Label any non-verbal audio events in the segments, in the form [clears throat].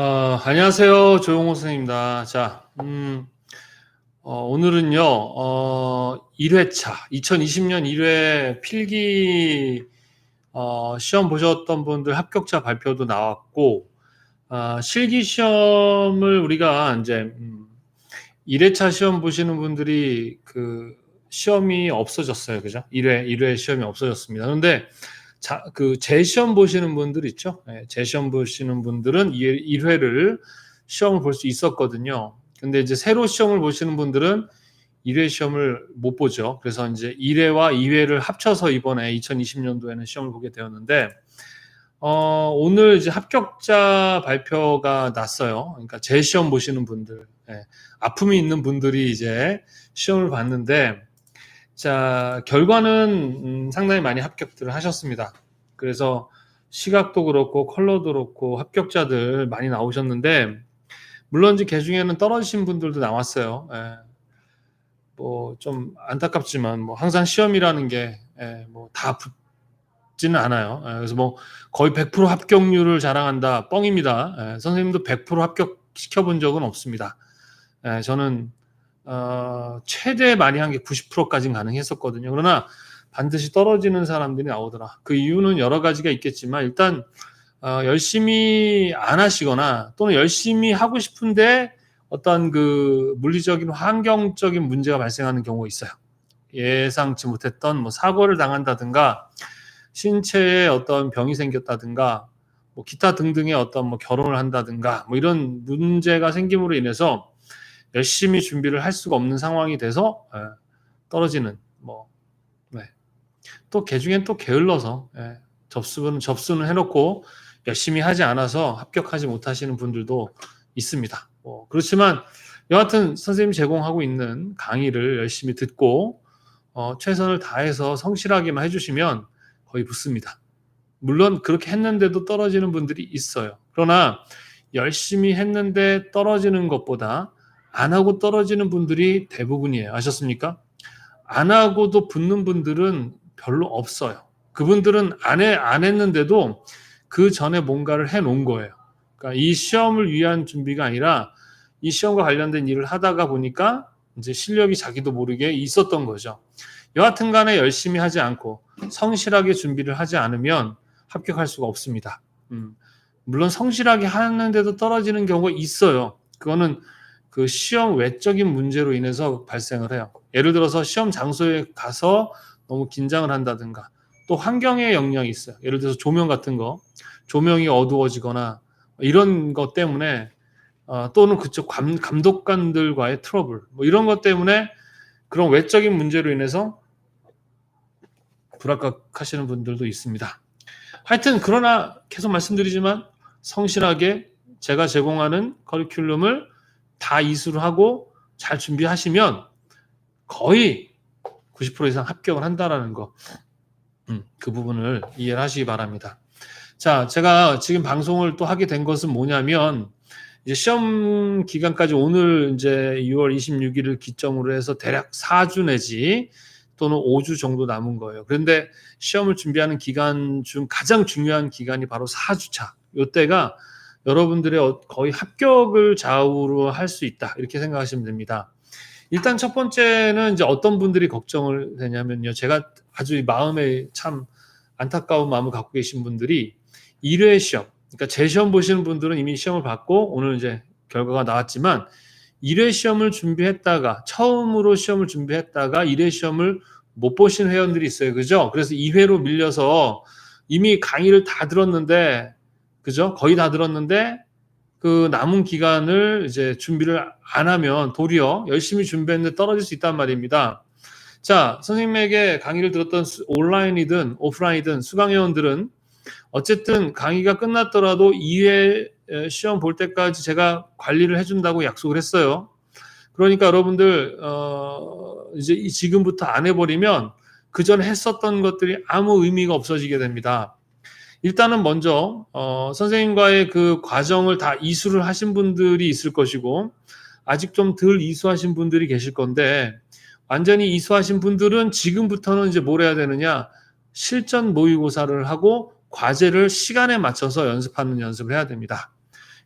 어, 안녕하세요. 조용호 선생님입니다. 자, 음, 어, 오늘은요, 어, 1회차, 2020년 1회 필기, 어, 시험 보셨던 분들 합격자 발표도 나왔고, 아, 실기 시험을 우리가 이제, 음, 1회차 시험 보시는 분들이 그 시험이 없어졌어요. 그죠? 1회, 1회 시험이 없어졌습니다. 그런데 자, 그 재시험 보시는 분들 있죠? 예, 재시험 보시는 분들은 1회를 시험을 볼 수 있었거든요. 근데 이제 새로 시험을 보시는 분들은 1회 시험을 못 보죠. 그래서 이제 1회와 2회를 합쳐서 이번에 2020년도에는 시험을 보게 되었는데, 어, 오늘 이제 합격자 발표가 났어요. 그러니까 재시험 보시는 분들, 예, 아픔이 있는 분들이 이제 시험을 봤는데, 자, 결과는 음, 상당히 많이 합격들을 하셨습니다. 그래서 시각도 그렇고 컬러도 그렇고 합격자들 많이 나오셨는데 물론 이제 개 중에는 떨어지신 분들도 나왔어요. 예. 뭐좀 안타깝지만 뭐 항상 시험이라는 게 예, 뭐다 붙지는 않아요. 예, 그래서 뭐 거의 100% 합격률을 자랑한다 뻥입니다. 예, 선생님도 100% 합격 시켜본 적은 없습니다. 예, 저는 어, 최대 많이 한 게 90%까지는 가능했었거든요. 그러나 반드시 떨어지는 사람들이 나오더라. 그 이유는 여러 가지가 있겠지만 일단 어, 열심히 안 하시거나 또는 열심히 하고 싶은데 어떤 그 물리적인 환경적인 문제가 발생하는 경우가 있어요. 예상치 못했던 뭐 사고를 당한다든가 신체에 어떤 병이 생겼다든가 뭐 기타 등등의 어떤 뭐 결혼을 한다든가 뭐 이런 문제가 생김으로 인해서 열심히 준비를 할 수가 없는 상황이 돼서 예, 떨어지는 뭐 네. 또개 중엔 또 게을러서 예, 접수는 접수는 해놓고 열심히 하지 않아서 합격하지 못하시는 분들도 있습니다. 뭐 그렇지만 여하튼 선생님 제공하고 있는 강의를 열심히 듣고 어, 최선을 다해서 성실하게만 해주시면 거의 붙습니다. 물론 그렇게 했는데도 떨어지는 분들이 있어요. 그러나 열심히 했는데 떨어지는 것보다 안 하고 떨어지는 분들이 대부분이에요. 아셨습니까? 안 하고도 붙는 분들은 별로 없어요. 그분들은 안, 해, 안 했는데도 그 전에 뭔가를 해 놓은 거예요. 그러니까 이 시험을 위한 준비가 아니라 이 시험과 관련된 일을 하다가 보니까 이제 실력이 자기도 모르게 있었던 거죠. 여하튼 간에 열심히 하지 않고 성실하게 준비를 하지 않으면 합격할 수가 없습니다. 음, 물론 성실하게 하는데도 떨어지는 경우가 있어요. 그거는 그 시험 외적인 문제로 인해서 발생을 해요. 예를 들어서 시험 장소에 가서 너무 긴장을 한다든가 또 환경의 영향이 있어요. 예를 들어서 조명 같은 거 조명이 어두워지거나 이런 것 때문에 어, 또는 그쪽 감, 감독관들과의 트러블 뭐 이런 것 때문에 그런 외적인 문제로 인해서 불합격하시는 분들도 있습니다. 하여튼 그러나 계속 말씀드리지만 성실하게 제가 제공하는 커리큘럼을 다 이수를 하고 잘 준비하시면 거의 90% 이상 합격을 한다라는 거. 음, 그 부분을 이해를 하시기 바랍니다. 자, 제가 지금 방송을 또 하게 된 것은 뭐냐면, 이제 시험 기간까지 오늘 이제 6월 26일을 기점으로 해서 대략 4주 내지 또는 5주 정도 남은 거예요. 그런데 시험을 준비하는 기간 중 가장 중요한 기간이 바로 4주차. 요때가 여러분들의 어, 거의 합격을 좌우로 할 수 있다. 이렇게 생각하시면 됩니다. 일단 첫 번째는 이제 어떤 분들이 걱정을 되냐면요. 제가 아주 마음에 참 안타까운 마음을 갖고 계신 분들이 1회 시험, 그러니까 재시험 보시는 분들은 이미 시험을 받고 오늘 이제 결과가 나왔지만 1회 시험을 준비했다가 처음으로 시험을 준비했다가 1회 시험을 못 보신 회원들이 있어요. 그죠? 그래서 2회로 밀려서 이미 강의를 다 들었는데 그죠? 거의 다 들었는데 그 남은 기간을 이제 준비를 안 하면 도리어 열심히 준비했는데 떨어질 수 있단 말입니다. 자, 선생님에게 강의를 들었던 온라인이든 오프라인이든 수강회원들은 어쨌든 강의가 끝났더라도 2회 시험 볼 때까지 제가 관리를 해준다고 약속을 했어요. 그러니까 여러분들 어 이제 지금부터 안 해버리면 그 전에 했었던 것들이 아무 의미가 없어지게 됩니다. 일단은 먼저 어, 선생님과의 그 과정을 다 이수를 하신 분들이 있을 것이고 아직 좀 덜 이수하신 분들이 계실 건데 완전히 이수하신 분들은 지금부터는 이제 뭘 해야 되느냐 실전 모의고사를 하고 과제를 시간에 맞춰서 연습하는 연습을 해야 됩니다.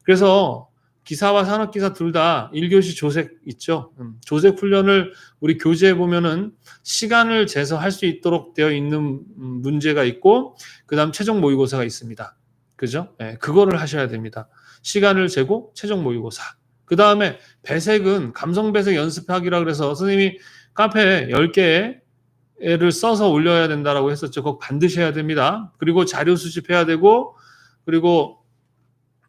그래서 기사와 산업기사 둘 다 1교시 조색 있죠. 음, 조색 훈련을 우리 교재에 보면은 시간을 재서 할 수 있도록 되어 있는 음, 문제가 있고 그 다음 최종 모의고사가 있습니다. 그죠? 예, 그거를 하셔야 됩니다. 시간을 재고 최종 모의고사. 그 다음에 배색은 감성 배색 연습하기라 그래서 선생님이 카페에 10개를 써서 올려야 된다라고 했었죠. 그거 반드시 해야 됩니다. 그리고 자료 수집해야 되고 그리고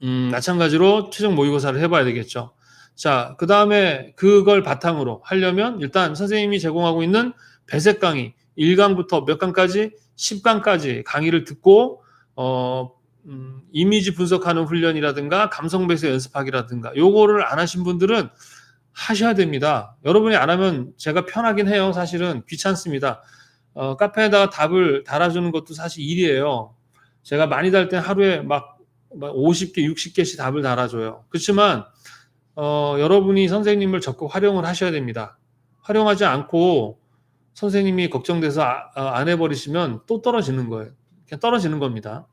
음, 마찬가지로 최종 모의고사를 해봐야 되겠죠. 자, 그 다음에 그걸 바탕으로 하려면 일단 선생님이 제공하고 있는 배색 강의 1강부터 몇 강까지 10강까지 강의를 듣고 어, 음, 이미지 분석하는 훈련이라든가 감성 배색 연습하기라든가 요거를 안 하신 분들은 하셔야 됩니다. 여러분이 안 하면 제가 편하긴 해요. 사실은 귀찮습니다. 어, 카페에다가 답을 달아주는 것도 사실 일이에요. 제가 많이 달 땐 하루에 막 50개, 60개씩 답을 달아줘요. 그렇지만 어, 여러분이 선생님을 적극 활용을 하셔야 됩니다. 활용하지 않고 선생님이 걱정돼서 아- 아, 안 해버리시면 또 떨어지는 거예요. 그냥 떨어지는 겁니다.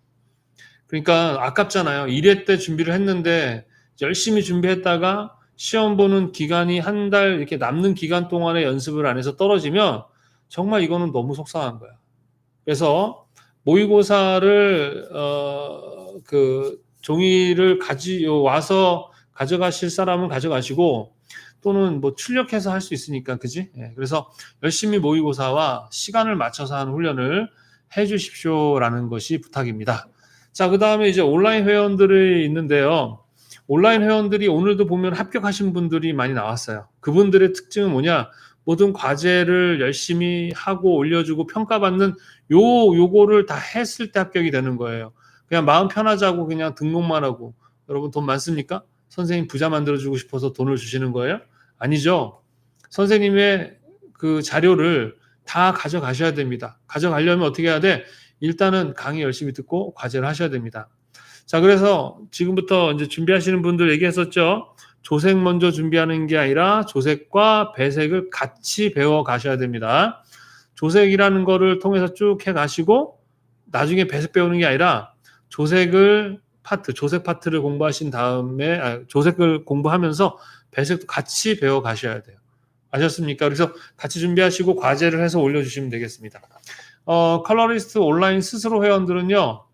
그러니까 아깝잖아요. 1회 때 준비를 했는데 열심히 준비했다가 시험 보는 기간이 한 달 이렇게 남는 기간 동안에 연습을 안 해서 떨어지면 정말 이거는 너무 속상한 거야. 그래서 모의고사를 어 그 종이를 가지 와서 가져가실 사람은 가져가시고 또는 뭐 출력해서 할 수 있으니까 그지? 예, 그래서 열심히 모의고사와 시간을 맞춰서 하는 훈련을 해 주십시오라는 것이 부탁입니다. 자, 그 다음에 이제 온라인 회원들이 있는데요. 온라인 회원들이 오늘도 보면 합격하신 분들이 많이 나왔어요. 그분들의 특징은 뭐냐? 모든 과제를 열심히 하고 올려주고 평가받는 요 요거를 다 했을 때 합격이 되는 거예요. 그냥 마음 편하자고 그냥 등록만 하고 여러분 돈 많습니까? 선생님 부자 만들어주고 싶어서 돈을 주시는 거예요? 아니죠. 선생님의 그 자료를 다 가져가셔야 됩니다. 가져가려면 어떻게 해야 돼? 일단은 강의 열심히 듣고 과제를 하셔야 됩니다. 자, 그래서 지금부터 이제 준비하시는 분들 얘기했었죠. 조색 먼저 준비하는 게 아니라 조색과 배색을 같이 배워 가셔야 됩니다. 조색이라는 거를 통해서 쭉 해 가시고 나중에 배색 배우는 게 아니라 조색을 파트, 조색 파트를 공부하신 다음에 아, 조색을 공부하면서 배색도 같이 배워 가셔야 돼요. 아셨습니까? 그래서 같이 준비하시고 과제를 해서 올려주시면 되겠습니다. 어, 컬러리스트 온라인 스스로 회원들은요,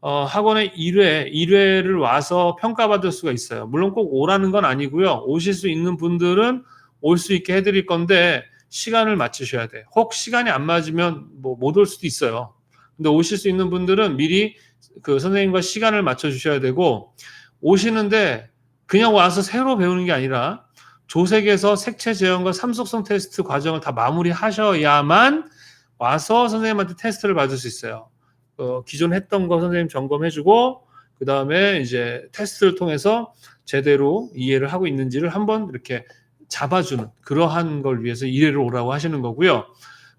어, 학원에 1회, 1회를 와서 평가받을 수가 있어요. 물론 꼭 오라는 건 아니고요. 오실 수 있는 분들은 올 수 있게 해드릴 건데, 시간을 맞추셔야 돼요. 혹 시간이 안 맞으면 뭐 못 올 수도 있어요. 근데 오실 수 있는 분들은 미리 그 선생님과 시간을 맞춰 주셔야 되고, 오시는데 그냥 와서 새로 배우는 게 아니라 조색에서 색채 제형과 삼속성 테스트 과정을 다 마무리 하셔야만 와서 선생님한테 테스트를 받을 수 있어요. 어, 기존 했던 거 선생님 점검해주고 그 다음에 이제 테스트를 통해서 제대로 이해를 하고 있는지를 한번 이렇게 잡아주는 그러한 걸 위해서 이해를 오라고 하시는 거고요.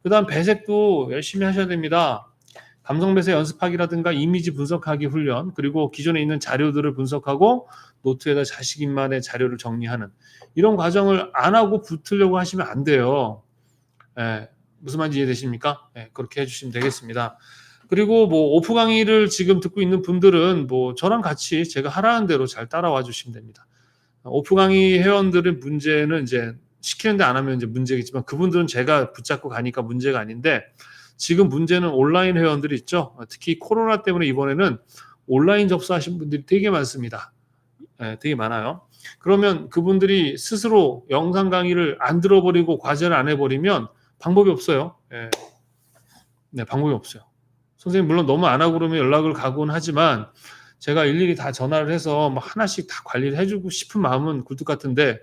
그 다음 배색도 열심히 하셔야 됩니다. 감성 배색 연습하기라든가 이미지 분석하기 훈련 그리고 기존에 있는 자료들을 분석하고 노트에다 자식인만의 자료를 정리하는 이런 과정을 안 하고 붙으려고 하시면 안 돼요. 예, 무슨 말인지 이해되십니까? 예, 그렇게 해주시면 되겠습니다. 그리고 뭐 오프 강의를 지금 듣고 있는 분들은 뭐 저랑 같이 제가 하라는 대로 잘 따라와 주시면 됩니다. 오프 강의 회원들의 문제는 이제 시키는데 안 하면 이제 문제겠지만 그분들은 제가 붙잡고 가니까 문제가 아닌데 지금 문제는 온라인 회원들이 있죠. 특히 코로나 때문에 이번에는 온라인 접수하신 분들이 되게 많습니다. 예, 되게 많아요. 그러면 그분들이 스스로 영상 강의를 안 들어버리고 과제를 안 해버리면 방법이 없어요. 예. 네, 방법이 없어요. 선생님 물론 너무 안 하고 그러면 연락을 가곤 하지만 제가 일일이 다 전화를 해서 뭐 하나씩 다 관리를 해주고 싶은 마음은 굴뚝 같은데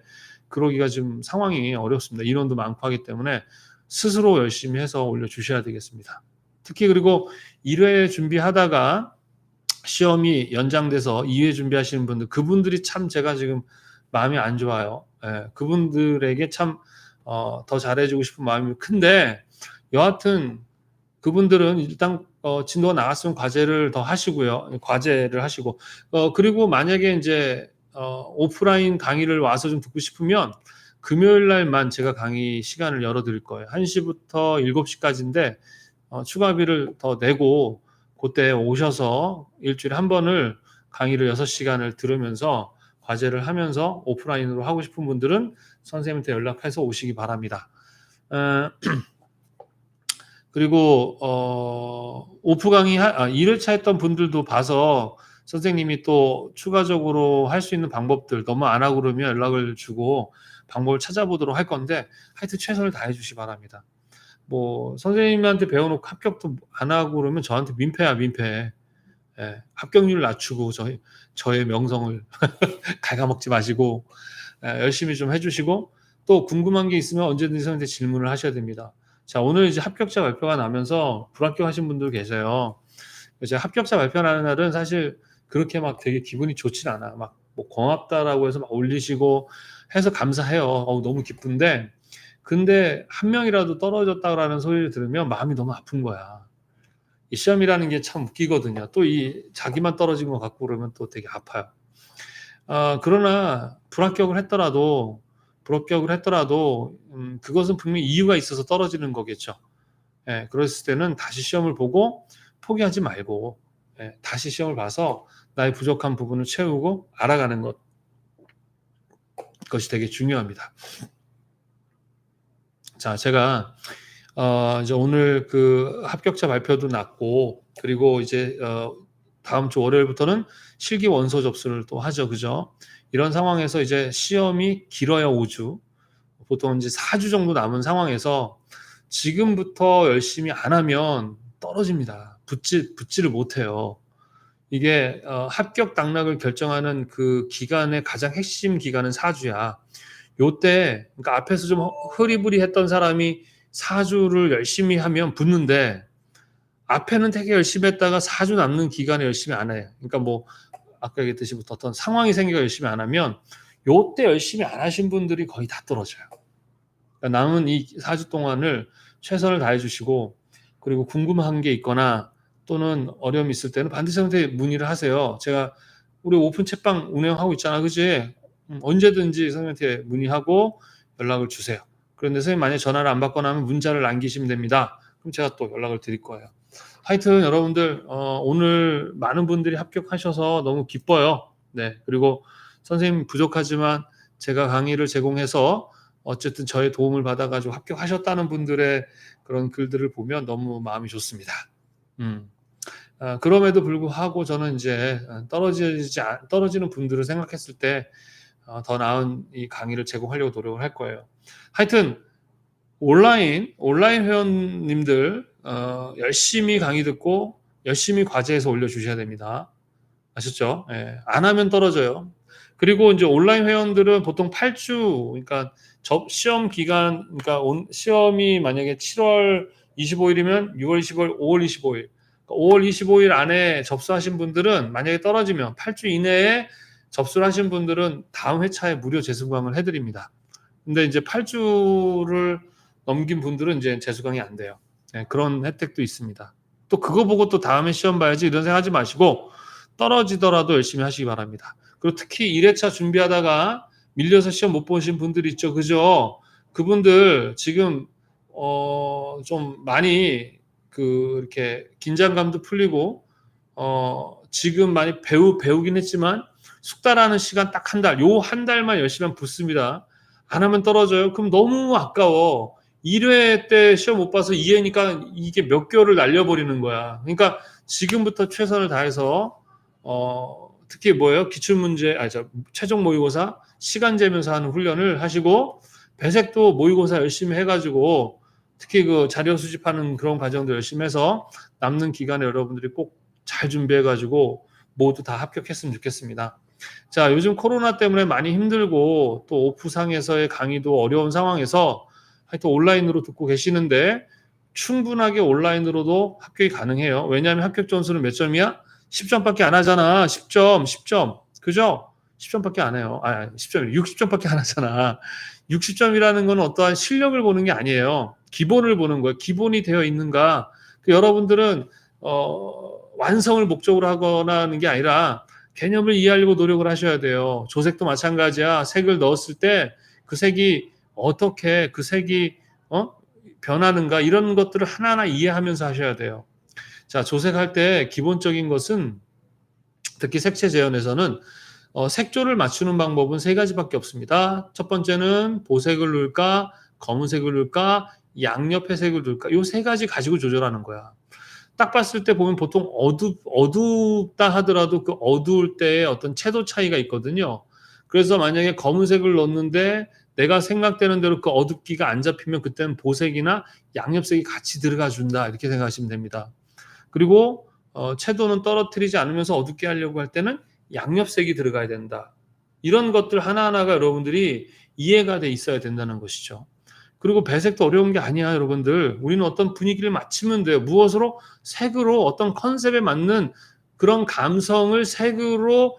그러기가 좀 상황이 어렵습니다. 인원도 많고 하기 때문에 스스로 열심히 해서 올려주셔야 되겠습니다. 특히 그리고 1회 준비하다가 시험이 연장돼서 2회 준비하시는 분들 그분들이 참 제가 지금 마음이 안 좋아요. 예, 그분들에게 참 어, 더 잘해주고 싶은 마음이 큰데 여하튼 그분들은 일단 어, 진도가 나갔으면 과제를 더 하시고요. 과제를 하시고 어, 그리고 만약에 이제 어, 오프라인 강의를 와서 좀 듣고 싶으면 금요일 날만 제가 강의 시간을 열어드릴 거예요. 1시부터 7시까지인데 어, 추가비를 더 내고 그때 오셔서 일주일에 한 번을 강의를 6시간을 들으면서 과제를 하면서 오프라인으로 하고 싶은 분들은 선생님한테 연락해서 오시기 바랍니다. 어, [clears throat] 그리고 어, 오프 강의 하, 아, 1회차 했던 분들도 봐서 선생님이 또 추가적으로 할 수 있는 방법들 너무 안 하고 그러면 연락을 주고 방법을 찾아보도록 할 건데 하여튼 최선을 다해 주시 기 바랍니다. 뭐 선생님한테 배워놓고 합격도 안 하고 그러면 저한테 민폐야 민폐. 예, 합격률 낮추고 저희 저의 명성을 [laughs] 갉아먹지 마시고 예, 열심히 좀 해주시고 또 궁금한 게 있으면 언제든지 선생님한테 질문을 하셔야 됩니다. 자 오늘 이제 합격자 발표가 나면서 불합격하신 분들 계세요. 제가 합격자 발표하는 날은 사실 그렇게 막 되게 기분이 좋진 않아. 막 뭐 고맙다라고 해서 막 올리시고 해서 감사해요. 어우, 너무 기쁜데 근데 한 명이라도 떨어졌다라는 소리를 들으면 마음이 너무 아픈 거야. 이 시험이라는 게 참 웃기거든요. 또 이 자기만 떨어진 것 같고 그러면 또 되게 아파요. 아, 그러나 불합격을 했더라도 불합격을 했더라도 음, 그것은 분명히 이유가 있어서 떨어지는 거겠죠. 예, 그랬을 때는 다시 시험을 보고 포기하지 말고 예, 다시 시험을 봐서 나의 부족한 부분을 채우고 알아가는 것 것이 되게 중요합니다. 자, 제가 어, 이제 오늘 그 합격자 발표도 났고 그리고 이제 어, 다음 주 월요일부터는 실기 원서 접수를 또 하죠, 그죠? 이런 상황에서 이제 시험이 길어야 5주, 보통 이제 4주 정도 남은 상황에서 지금부터 열심히 안 하면 떨어집니다. 붙지 붙지를 못해요. 이게 어, 합격 당락을 결정하는 그 기간의 가장 핵심 기간은 4주야. 요때 그러니까 앞에서 좀 흐리부리 했던 사람이 4주를 열심히 하면 붙는데 앞에는 되게 열심히 했다가 4주 남는 기간에 열심히 안 해요. 그러니까 뭐 아까 얘기했듯이 어떤 상황이 생겨 열심히 안 하면 요때 열심히 안 하신 분들이 거의 다 떨어져요. 그러니까 남은 이 4주 동안을 최선을 다해 주시고 그리고 궁금한 게 있거나 또는 어려움이 있을 때는 반드시 저한테 문의를 하세요. 제가 우리 오픈 채방 운영하고 있잖아. 그지? 음, 언제든지 선생님한테 문의하고 연락을 주세요. 그런데 선생님 만약에 전화를 안 받거나 하면 문자를 남기시면 됩니다. 그럼 제가 또 연락을 드릴 거예요. 하여튼 여러분들 어, 오늘 많은 분들이 합격하셔서 너무 기뻐요. 네 그리고 선생님 부족하지만 제가 강의를 제공해서 어쨌든 저의 도움을 받아가지고 합격하셨다는 분들의 그런 글들을 보면 너무 마음이 좋습니다. 음. 아, 그럼에도 불구하고 저는 이제 떨어지지 떨어지는 분들을 생각했을 때더 어, 나은 이 강의를 제공하려고 노력을 할 거예요. 하여튼 온라인 온라인 회원님들 어, 열심히 강의 듣고 열심히 과제해서 올려 주셔야 됩니다. 아셨죠? 예, 안 하면 떨어져요. 그리고 이제 온라인 회원들은 보통 8주, 그러니까 접 시험 기간, 그러니까 온, 시험이 만약에 7월 25일이면 6월 25일, 5월 25일, 5월 25일 안에 접수하신 분들은 만약에 떨어지면 8주 이내에 접수를 하신 분들은 다음 회차에 무료 재수강을 해드립니다. 근데 이제 8주를 넘긴 분들은 이제 재수강이 안 돼요. 네, 그런 혜택도 있습니다. 또 그거 보고 또 다음에 시험 봐야지 이런 생각 하지 마시고 떨어지더라도 열심히 하시기 바랍니다. 그리고 특히 1회차 준비하다가 밀려서 시험 못 보신 분들 있죠. 그죠? 그분들 지금 어, 좀 많이 그 이렇게 긴장감도 풀리고 어, 지금 많이 배우 배우긴 했지만 숙달하는 시간 딱 한 달, 요 한 달만 열심히 하면 붙습니다. 안 하면 떨어져요. 그럼 너무 아까워. 1회 때 시험 못 봐서 2회니까 이게 몇 개월을 날려버리는 거야. 그러니까 지금부터 최선을 다해서 어, 특히 뭐예요? 기출 문제, 아, 저, 최종 모의고사 시간 재면서 하는 훈련을 하시고 배색도 모의고사 열심히 해가지고 특히 그 자료 수집하는 그런 과정도 열심히 해서 남는 기간에 여러분들이 꼭 잘 준비해 가지고 모두 다 합격했으면 좋겠습니다. 자, 요즘 코로나 때문에 많이 힘들고 또 오프상에서의 강의도 어려운 상황에서 하여튼 온라인으로 듣고 계시는데 충분하게 온라인으로도 합격이 가능해요. 왜냐하면 합격 점수는 몇 점이야? 10점밖에 안 하잖아. 10점, 10점. 그죠? 10점밖에 안 해요. 아, 10점, 60점밖에 안 하잖아. 60점이라는 건 어떠한 실력을 보는 게 아니에요. 기본을 보는 거예요. 기본이 되어 있는가. 그 여러분들은 어, 완성을 목적으로 하거나 하는 게 아니라 개념을 이해하려고 노력을 하셔야 돼요. 조색도 마찬가지야. 색을 넣었을 때 그 색이 어떻게 그 색이 어? 변하는가 이런 것들을 하나하나 이해하면서 하셔야 돼요. 자, 조색할 때 기본적인 것은 특히 색채 재현에서는 어, 색조를 맞추는 방법은 세 가지밖에 없습니다. 첫 번째는 보색을 넣을까, 검은색을 넣을까, 양옆에 색을 넣을까. 요 세 가지 가지고 조절하는 거야. 딱 봤을 때 보면 보통 어둡, 어둡다 하더라도 그 어두울 때의 어떤 채도 차이가 있거든요. 그래서 만약에 검은색을 넣는데 내가 생각되는 대로 그 어둡기가 안 잡히면 그때는 보색이나 양옆색이 같이 들어가 준다. 이렇게 생각하시면 됩니다. 그리고 어, 채도는 떨어뜨리지 않으면서 어둡게 하려고 할 때는 양옆색이 들어가야 된다. 이런 것들 하나하나가 여러분들이 이해가 돼 있어야 된다는 것이죠. 그리고 배색도 어려운 게 아니야, 여러분들. 우리는 어떤 분위기를 맞추면 돼요. 무엇으로? 색으로 어떤 컨셉에 맞는 그런 감성을 색으로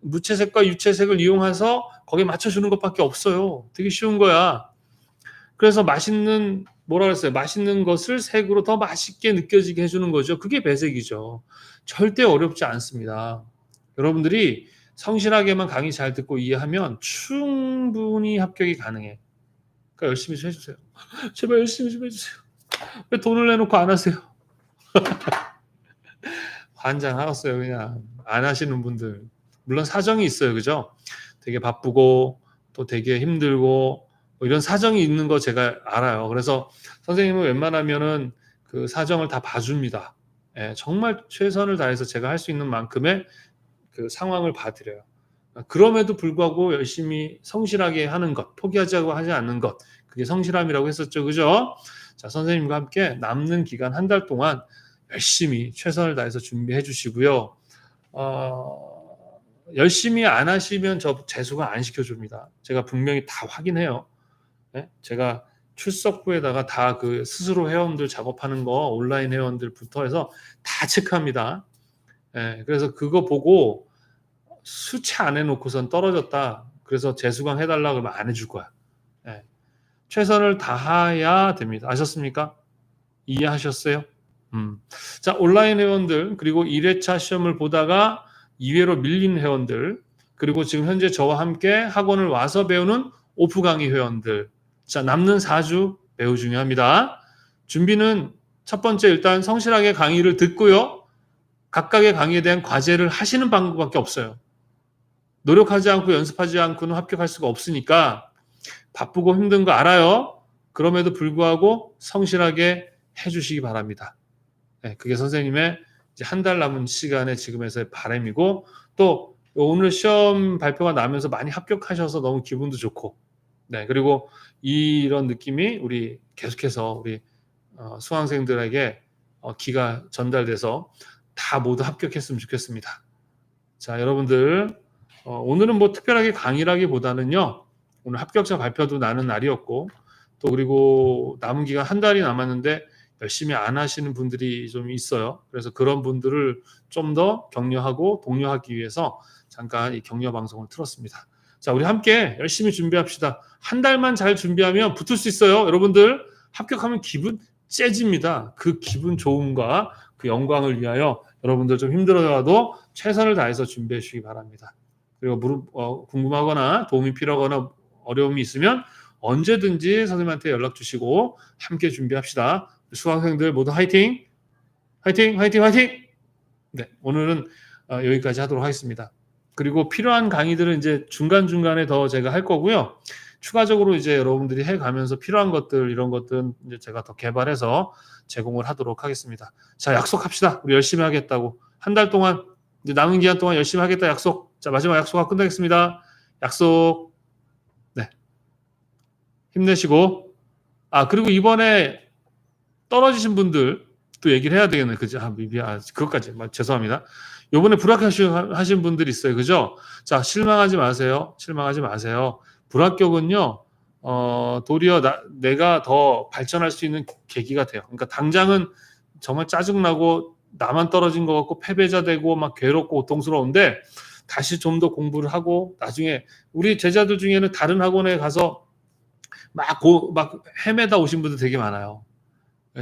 무채색과 유채색을 이용해서 거기에 맞춰주는 것밖에 없어요. 되게 쉬운 거야. 그래서 맛있는 뭐라 그랬어요? 맛있는 것을 색으로 더 맛있게 느껴지게 해주는 거죠. 그게 배색이죠. 절대 어렵지 않습니다. 여러분들이 성실하게만 강의 잘 듣고 이해하면 충분히 합격이 가능해. 그러니까 열심히 좀 해주세요. [laughs] 제발 열심히 좀 해주세요. 왜 돈을 내놓고 안 하세요? [laughs] 환장하겠어요, 그냥. 안 하시는 분들. 물론 사정이 있어요, 그죠? 되게 바쁘고, 또 되게 힘들고, 뭐 이런 사정이 있는 거 제가 알아요. 그래서 선생님은 웬만하면은 그 사정을 다 봐줍니다. 예, 정말 최선을 다해서 제가 할 수 있는 만큼의 그 상황을 봐드려요. 그럼에도 불구하고 열심히 성실하게 하는 것, 포기하자고 하지 않는 것, 그게 성실함이라고 했었죠. 그죠? 자, 선생님과 함께 남는 기간 한 달 동안 열심히 최선을 다해서 준비해 주시고요. 어, 열심히 안 하시면 저 재수가 안 시켜줍니다. 제가 분명히 다 확인해요. 네? 제가 출석부에다가 다 그 스스로 회원들 작업하는 거 온라인 회원들부터 해서 다 체크합니다. 예, 그래서 그거 보고 수치 안 해놓고선 떨어졌다. 그래서 재수강 해달라 그러면 안 해줄 거야. 예, 최선을 다해야 됩니다. 아셨습니까? 이해하셨어요? 음. 자, 온라인 회원들, 그리고 1회차 시험을 보다가 2회로 밀린 회원들, 그리고 지금 현재 저와 함께 학원을 와서 배우는 오프 강의 회원들. 자, 남는 4주 매우 중요합니다. 준비는 첫 번째 일단 성실하게 강의를 듣고요. 각각의 강의에 대한 과제를 하시는 방법밖에 없어요. 노력하지 않고 연습하지 않고는 합격할 수가 없으니까 바쁘고 힘든 거 알아요. 그럼에도 불구하고 성실하게 해주시기 바랍니다. 네, 그게 선생님의 한 달 남은 시간에 지금에서의 바람이고 또 오늘 시험 발표가 나면서 많이 합격하셔서 너무 기분도 좋고 네 그리고 이런 느낌이 우리 계속해서 우리 어, 수강생들에게 어, 기가 전달돼서 다 모두 합격했으면 좋겠습니다. 자 여러분들 어, 오늘은 뭐 특별하게 강의라기보다는요 오늘 합격자 발표도 나는 날이었고 또 그리고 남은 기간 한 달이 남았는데 열심히 안 하시는 분들이 좀 있어요. 그래서 그런 분들을 좀 더 격려하고 독려하기 위해서 잠깐 이 격려 방송을 틀었습니다. 자, 우리 함께 열심히 준비합시다. 한 달만 잘 준비하면 붙을 수 있어요. 여러분들 합격하면 기분 째집니다. 그 기분 좋음과 그 영광을 위하여 여러분들 좀 힘들어도 최선을 다해서 준비해 주시기 바랍니다. 그리고 무릎, 어, 궁금하거나 도움이 필요하거나 어려움이 있으면 언제든지 선생님한테 연락 주시고 함께 준비합시다. 수강생들 모두 화이팅! 화이팅! 화이팅! 화이팅! 네, 오늘은 어, 여기까지 하도록 하겠습니다. 그리고 필요한 강의들은 이제 중간중간에 더 제가 할 거고요. 추가적으로 이제 여러분들이 해 가면서 필요한 것들, 이런 것들은 이제 제가 더 개발해서 제공을 하도록 하겠습니다. 자, 약속합시다. 우리 열심히 하겠다고. 한 달 동안, 남은 기간 동안 열심히 하겠다 약속. 자, 마지막 약속하고 끝나겠습니다. 약속. 네. 힘내시고. 아, 그리고 이번에 떨어지신 분들 또 얘기를 해야 되겠네. 그죠? 아, 미비, 아, 그것까지. 죄송합니다. 요번에 불합격하신 분들이 있어요. 그죠? 자, 실망하지 마세요. 실망하지 마세요. 불합격은요, 어, 도리어 나, 내가 더 발전할 수 있는 계기가 돼요. 그러니까 당장은 정말 짜증나고 나만 떨어진 것 같고 패배자 되고 막 괴롭고 고통스러운데 다시 좀 더 공부를 하고 나중에 우리 제자들 중에는 다른 학원에 가서 막, 고, 막 헤매다 오신 분들 되게 많아요.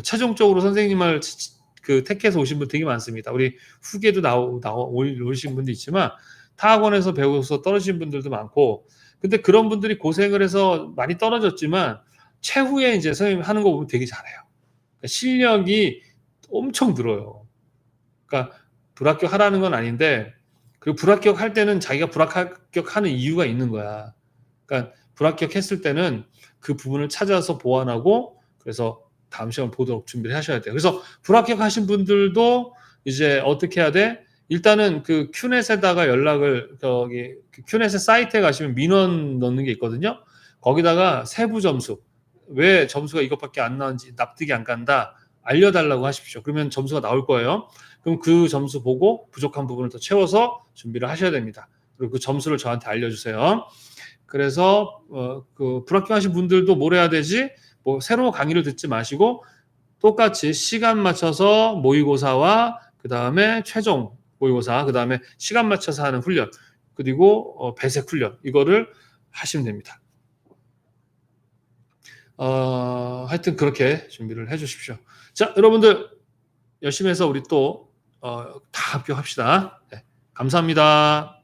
최종적으로 선생님을 그 택해서 오신 분 되게 많습니다. 우리 후계도 나오, 나오 오신 분도 있지만 타 학원에서 배워서 떨어진 분들도 많고 근데 그런 분들이 고생을 해서 많이 떨어졌지만 최후에 이제 선생님 하는 거 보면 되게 잘해요. 그러니까 실력이 엄청 늘어요. 그러니까 불합격 하라는 건 아닌데 그리고 불합격 할 때는 자기가 불합격하는 이유가 있는 거야. 그러니까 불합격했을 때는 그 부분을 찾아서 보완하고 그래서 다음 시간 보도록 준비를 하셔야 돼요. 그래서 불합격하신 분들도 이제 어떻게 해야 돼? 일단은 그 큐넷에다가 연락을 저기 그 큐넷의 사이트에 가시면 민원 넣는 게 있거든요. 거기다가 세부 점수 왜 점수가 이것밖에 안 나온지 납득이 안 간다 알려달라고 하십시오. 그러면 점수가 나올 거예요. 그럼 그 점수 보고 부족한 부분을 더 채워서 준비를 하셔야 됩니다. 그리고 그 점수를 저한테 알려주세요. 그래서 어, 그 불합격하신 분들도 뭘 해야 되지? 뭐 새로 강의를 듣지 마시고 똑같이 시간 맞춰서 모의고사와 그 다음에 최종 모의고사, 그 다음에 시간 맞춰서 하는 훈련, 그리고 어, 배색 훈련 이거를 하시면 됩니다. 어, 하여튼 그렇게 준비를 해 주십시오. 자, 여러분들 열심히 해서 우리 또 어, 다 합격합시다. 네, 감사합니다.